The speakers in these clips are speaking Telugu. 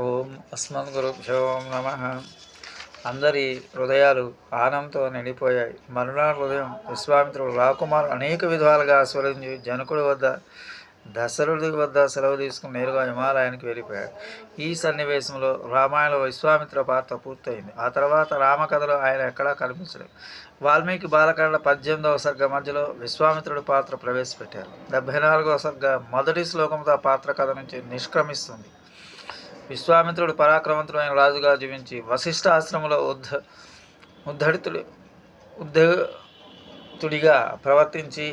ఓం అస్మద్గురుభ్యో నమ. అందరి హృదయాలు ఆనందంతో నిండిపోయాయి. మరునాడు హృదయం విశ్వామిత్రుడు రాకుమారు అనేక విధాలుగా ఆస్వాదించి జనకుడి వద్ద దశరథుడి వద్ద సెలవు తీసుకుని నేరుగా హిమాలయానికి వెళ్ళిపోయాడు ఈ సన్నివేశంలో రామాయణ విశ్వామిత్ర పాత్ర పూర్తయింది. ఆ తర్వాత రామకథలో ఆయన ఎక్కడా కనిపించలేదు. వాల్మీకి బాలకాండ పద్దెనిమిదవ సర్గ మధ్యలో విశ్వామిత్రుడి పాత్ర ప్రవేశపెట్టారు. డెబ్బై నాలుగవ సర్గ మొదటి శ్లోకంతో పాత్ర కథ నుంచి నిష్క్రమిస్తుంది. విశ్వామిత్రుడు పరాక్రమంతుడైన రాజుగా జీవించి వశిష్ఠ ఆశ్రమంలో ఉద్ధ ఉద్ధడితుడు ఉద్ధతుడిగా ప్రవర్తించి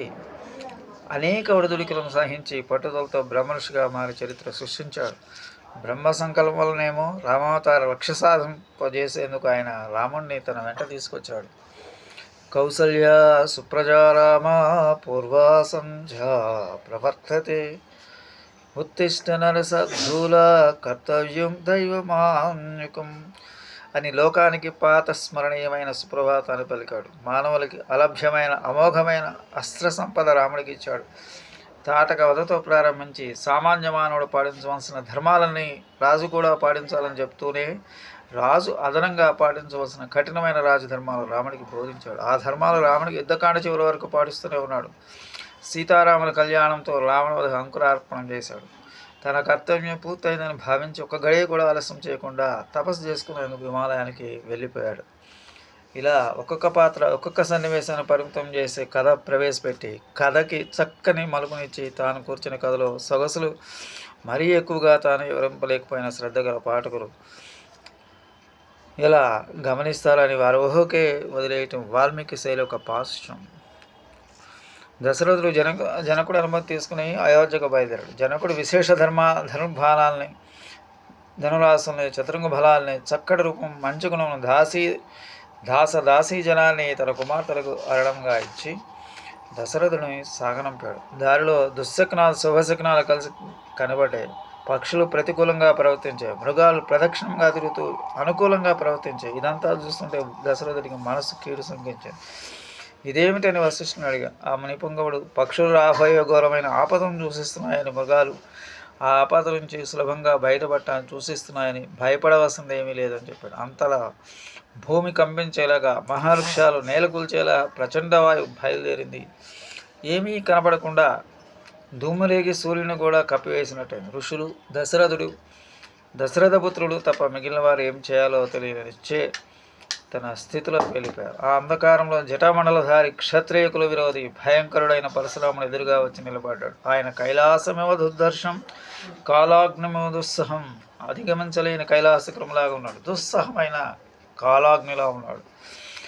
అనేక ఒడిదుడికలను సహించి పట్టుదలతో బ్రహ్మర్షిగా మారి చరిత్ర సృష్టించాడు. బ్రహ్మ సంకల్పం వలనేమో రామావతార లక్ష్య సాధింపజేసేందుకు ఆయన రాముణ్ణి తన వెంట తీసుకొచ్చాడు. కౌసల్య సుప్రజారామ పూర్వాసంధ్య ప్రవర్తతే ఉత్తిష్ట నరసూల కర్తవ్యం దైవమాన్యుకం అని లోకానికి పాత స్మరణీయమైన సుప్రభాతాన్ని పలికాడు. మానవులకి అలభ్యమైన అమోఘమైన అస్త్ర సంపద రాముడికి ఇచ్చాడు. తాటక వదతో ప్రారంభించి సామాన్య మానవుడు పాటించవలసిన ధర్మాలని రాజు కూడా పాటించాలని చెప్తూనే రాజు అదనంగా పాటించవలసిన కఠినమైన రాజధర్మాలు రాముడికి బోధించాడు. ఆ ధర్మాలు రాముడికి యుద్ధకాండ చివరి వరకు పాటిస్తూనే ఉన్నాడు. సీతారాముల కళ్యాణంతో రావణవధ అంకురార్పణం చేశాడు. తన కర్తవ్యం పూర్తయిందని భావించి ఒక గడియ కూడా ఆలస్యం చేయకుండా తపస్సు చేసుకునేందుకు హిమాలయానికి వెళ్ళిపోయాడు. ఇలా ఒక్కొక్క పాత్ర ఒక్కొక్క సన్నివేశాన్ని పరిమితం చేసి కథ ప్రవేశపెట్టి కథకి చక్కని మలుపునిచ్చి తాను కూర్చున్న కథలో సొగసులు మరీ ఎక్కువగా తాను వివరింపలేకపోయిన శ్రద్ధ గల పాఠకులు. ఇలా గమనిస్తారని వారి ఊహకే వదిలేయటం వాల్మీకి శైలి ఒక పాశ్యం దశరథుడు జనకు జనకుడు అనుమతి తీసుకుని అయోధ్యకు బయలుదేరాడు. జనకుడు విశేష ధర్మ ధనుర్బాణాలని ధనురాసుల్ని చతురంగ బలాల్ని చక్కటి రూపం మంచి గుణం దాసి దాస దాసీ జనాన్ని తన కుమార్తెలకు అరడంగా ఇచ్చి దశరథుని సాగనంపాడు. దారిలో దుశ్శకనాలు శుభశకనాలు కలిసి కనబడ్డాయి పక్షులు ప్రతికూలంగా ప్రవర్తించాయి. మృగాలు ప్రదక్షిణంగా తిరుగుతూ అనుకూలంగా ప్రవర్తించాయి. ఇదంతా చూస్తుంటే దశరథుడికి మనసు కీడు సంకించింది ఇదేమిటని వశిష్ఠుని అడిగా. ఆ మునిపుంగవుడు పక్షులు రాబోయే ఘోరమైన ఆపదను చూసిస్తున్నాయని మృగాలు. ఆ ఆపద నుంచి సులభంగా బయటపడటాన్ని చూసిస్తున్నాయని భయపడవలసింది ఏమీ లేదని చెప్పాడు. అంతలా భూమి కంపించేలాగా మహావృక్షాలు నేలకూల్చేలా ప్రచండ వాయువు బయలుదేరింది. ఏమీ కనపడకుండా ధూమురేగి సూర్యుని కూడా కప్పివేసినట్టయింది. ఋషులు దశరథుడు దశరథపుత్రుడు తప్ప మిగిలిన వారు ఏం చేయాలో తెలియని చే తన స్థితిలో వెళ్ళిపోయారు. ఆ అంధకారంలో జటామండలధారి క్షత్రియుకుల విరోధి భయంకరుడైన పరశురాముడు ఎదురుగా వచ్చి నిలబడ్డాడు. ఆయన కైలాసమేవ దుర్దర్శం కాలాగ్నిమేవ దుస్సహం అధిగమించలేని కైలాసక్రమంలాగా ఉన్నాడు. దుస్సహమైన కాలాగ్నిలా ఉన్నాడు.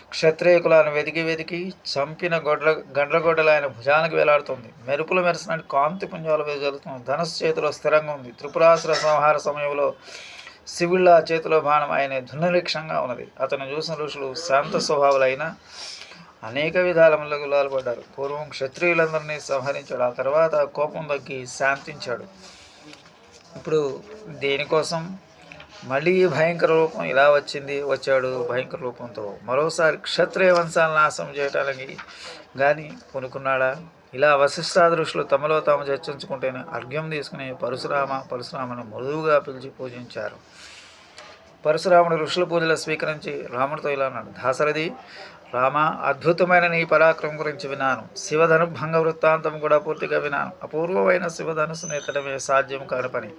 క్షత్రియుకులను వెతికి వెతికి చంపిన గొడ్ల గండ్రగొడ్డలు ఆయన భుజానికి వేలాడుతుంది. మెరుపులు మెరిసినట్టు కాంతి పుంజాలు వెలుగుతుంది ధనస్సు చేతిలో స్థిరంగా ఉంది. త్రిపురాసుర సంహార సమయంలో శివుళ్ళ చేతిలో బాణం ఆయన ధనురీక్షంగా ఉన్నది. అతను చూసిన ఋషులు శాంత స్వభావులైన అనేక విధాల గులాలుపడ్డారు పూర్వం క్షత్రియులందరినీ సంహరించాడు. ఆ తర్వాత కోపం తగ్గి శాంతించాడు. ఇప్పుడు దేనికోసం? మళ్ళీ భయంకర రూపం ఇలా వచ్చింది వచ్చాడు భయంకర రూపంతో. మరోసారి క్షత్రియ వంశాలను నాశనం చేయటానికి కానీ కొనుక్కున్నాడా ఇలా వశిష్ఠాది ఋషులు తమలో తాము చర్చించుకుంటేనే అర్ఘ్యం తీసుకుని పరశురామ పరశురామను మృదువుగా పిలిచి పూజించారు. పరశురాముడు ఋషుల పూజలు స్వీకరించి రాముడితో ఇలా అన్నాడు దాసరథి రామ అద్భుతమైన నీ పరాక్రమం గురించి విన్నాను. శివధనుభంగ వృత్తాంతం కూడా పూర్తిగా విన్నాను. అపూర్వమైన శివధనుసును ఎత్తడమే సాధ్యం కాని పని.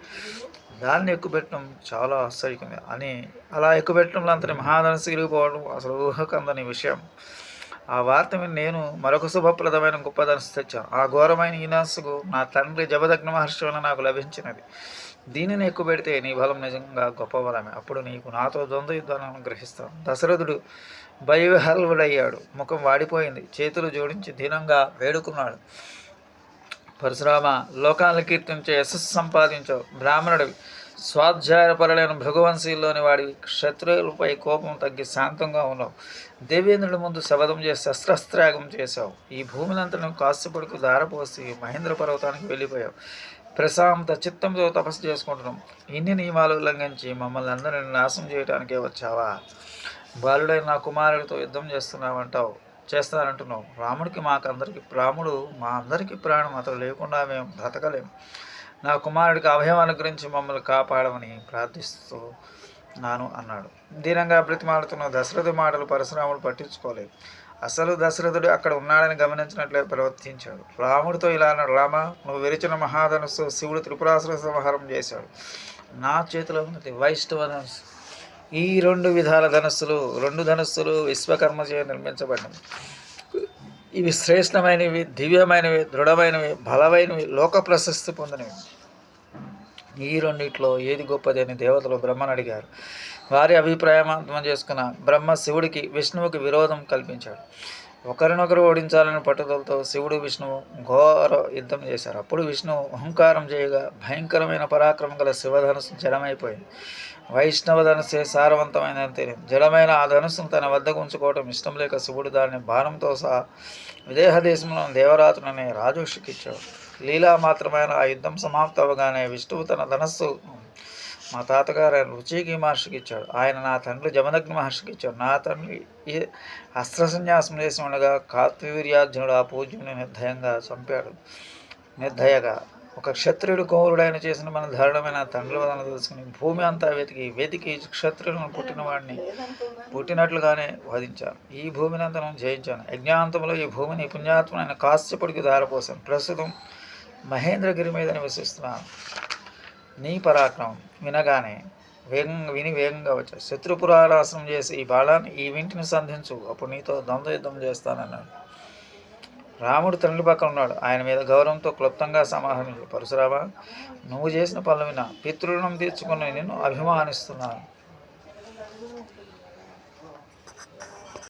దాన్ని ఎక్కుపెట్టడం చాలా ఆశ్చర్యకంగా అని అలా ఎక్కుపెట్టడంలో అంతటి మహాధనసు ఇరిగిపోవడం అసలు ఊహకందని విషయం. ఆ వార్త విని నేను మరొక శుభప్రదమైన గొప్ప ధనస్సు తెచ్చాను. ఆ ఘోరమైన ఈనాసుకు నా తండ్రి జబదగ్న మహర్షి వలన నాకు లభించినది. దీనిని ఎక్కువ పెడితే నీ బలం నిజంగా గొప్ప బలమే. అప్పుడు నీకు నాతో ద్వంద్వ యుద్ధాలను గ్రహిస్తాను. దశరథుడు భయవిహల్వుడయ్యాడు ముఖం వాడిపోయింది. చేతులు జోడించి దీనంగా వేడుకున్నాడు. పరశురామ లోకాలను కీర్తించే యశస్సు సంపాదించావు బ్రాహ్మణుడివి. స్వాధ్యాయపరులైన భృగువంశీల్లోని వాడి క్షత్రియులపై కోపం తగ్గి శాంతంగా ఉన్నావు. దేవేంద్రుడి ముందు శబదం చేసి శస్త్రస్త్రాగం చేశావు. ఈ భూమినంతను కాస్తుపడుకు దారపోసి మహేంద్ర పర్వతానికి వెళ్ళిపోయావు. ప్రశాంత చిత్తంతో తపస్సు చేసుకుంటున్నాం. ఇన్ని నియమాలు ఉల్లంఘించి మమ్మల్ని అందరిని నాశనం చేయడానికే వచ్చావా? బాలుడైన నా కుమారుడితో యుద్ధం చేస్తున్నావంటావు చేస్తానంటున్నావు. రాముడికి మాకందరికి రాముడు మా అందరికీ ప్రాణం అతడు లేకుండా మేము బ్రతకలేము నా కుమారుడికి అభయం అనుగ్రహించి మమ్మల్ని కాపాడమని ప్రార్థిస్తూ నాను అన్నాడు. దీనంగా బ్రతిమాలుతున్న దశరథు మాటలు పరశురాముడు పట్టించుకోలేదు. అసలు దశరథుడు అక్కడ ఉన్నాడని గమనించినట్లే ప్రవర్తించాడు. రాముడితో ఇలా అన్నాడు రామ నువ్వు విరిచిన మహాధనుస్సు శివుడు త్రిపురాసుర సంహారం చేశాడు. నా చేతిలో ఉన్నది వైష్ణవ ధనుస్సు. ఈ రెండు విధాల ధనస్సులు రెండు ధనస్సులు విశ్వకర్మచే నిర్మించబడినవి ఇవి శ్రేష్టమైనవి దివ్యమైనవి దృఢమైనవి బలమైనవి లోక ప్రశస్తి పొందినవి. ఈ రెండిట్లో ఏది గొప్పది అని దేవతలు బ్రహ్మను అడిగారు. వారి అర్థం చేసుకున్న బ్రహ్మ శివుడికి విష్ణువుకి విరోధం కల్పించాడు. ఒకరినొకరు ఓడించాలని పట్టుదలతో శివుడు విష్ణువు ఘోర యుద్ధం చేశారు. అప్పుడు విష్ణువు అహంకారం చేయగా భయంకరమైన పరాక్రమం గల శివధనుసు జడమైపోయింది వైష్ణవ ధనుసే సారవంతమైనది తెలియదు. జడమైన ఆ ధనుస్సును తన వద్దకు ఉంచుకోవటం ఇష్టం లేక శివుడు దాన్ని బాణంతో సహా విదేహ దేశంలో దేవరాతుననే రాజుషికిచ్చాడు లీలా మాత్రమైన ఆ యుద్ధం సమాప్తవగానే విష్ణువు తన ధనస్సు మా తాతగారు ఆయన రుచికి మహర్షికి ఇచ్చాడు. ఆయన నా తండ్రి జమదగ్ని మహర్షికి ఇచ్చాడు. నా తండ్రి అస్త్రసన్యాసం చేసి ఉండగా కాత్వీర్యార్జునుడు ఆ పూజ్యుని నిర్దయంగా చంపాడు. నిర్దయగా ఒక క్షత్రియుడు కౌరుడైన చేసిన మన దారుణమైన తండ్రి వదన తెలుసుకుని భూమి అంతా వెతికి వెతికి క్షత్రియులను పుట్టిన వాడిని పుట్టినట్లుగానే వధించాను. ఈ భూమిని అంతా నేను జయించాను. యజ్ఞాంతంలో ఈ భూమిని పుణ్యాత్మైన కాశ్యపుడికి దారపోసాను ప్రస్తుతం మహేంద్రగిరి మీద నివసిస్తున్నాను. నీ పరాక్రమం వినగానే వేగంగా విని వేగంగా వచ్చాడు శత్రుపురారాసనం చేసి ఈ బాళాన్ని ఈ వింటిని సంధించు. అప్పుడు నీతో ద్వంద్వ యుద్ధం చేస్తానన్నాడు. రాముడు తండ్రి పక్కన ఉన్నాడు. ఆయన మీద గౌరవంతో క్లుప్తంగా సమాధానం పరశురామ నువ్వు చేసిన పనులు విన పితృణం తీర్చుకుని నిన్ను అభిమానిస్తున్నాను.